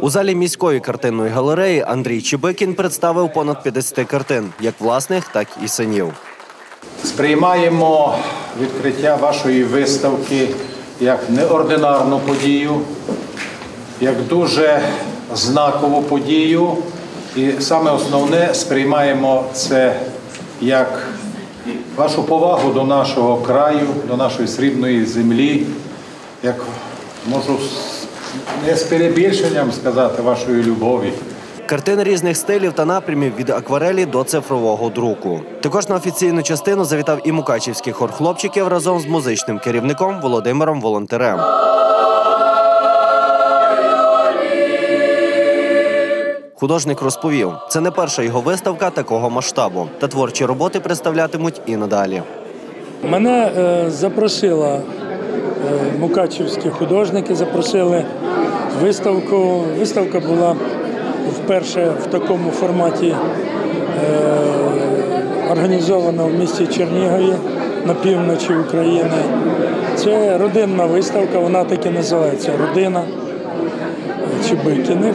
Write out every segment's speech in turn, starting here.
У залі міської картинної галереї Андрій Чебикін представив понад 50 картин, як власних, так і синів. Сприймаємо відкриття вашої виставки як неординарну подію, як дуже знакову подію. І саме основне сприймаємо це як вашу повагу до нашого краю, до нашої срібної землі, як можу не з перебільшенням сказати вашої любові. Картини різних стилів та напрямів від акварелі до цифрового друку. Також на офіційну частину завітав і мукачівський хор хлопчиків разом з музичним керівником Володимиром Волонтерем. Художник розповів, це не перша його виставка такого масштабу, та творчі роботи представлятимуть і надалі. Мене е, запросила мукачівські художники, запросили виставку. Виставка була вперше в такому форматі е, організована в місті Чернігові на півночі України. Це родинна виставка, вона так і називається Родина Чебикіних.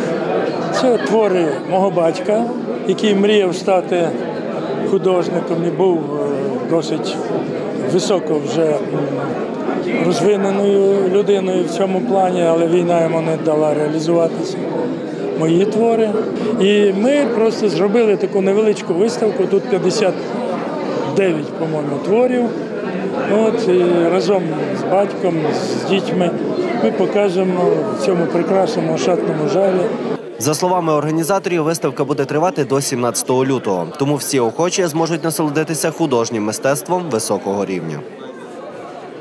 Це твори мого батька, який мріяв стати художником і був е, досить високо вже розвиненою людиною в цьому плані, але війна йому не дала реалізуватися. Мої твори. І ми просто зробили таку невеличку виставку. Тут 59, по-моєму, творів. От і разом з батьком, з дітьми ми покажемо в цьому прекрасному шатному жалі. За словами організаторів, виставка буде тривати до 17 лютого, тому всі охочі зможуть насолодитися художнім мистецтвом високого рівня.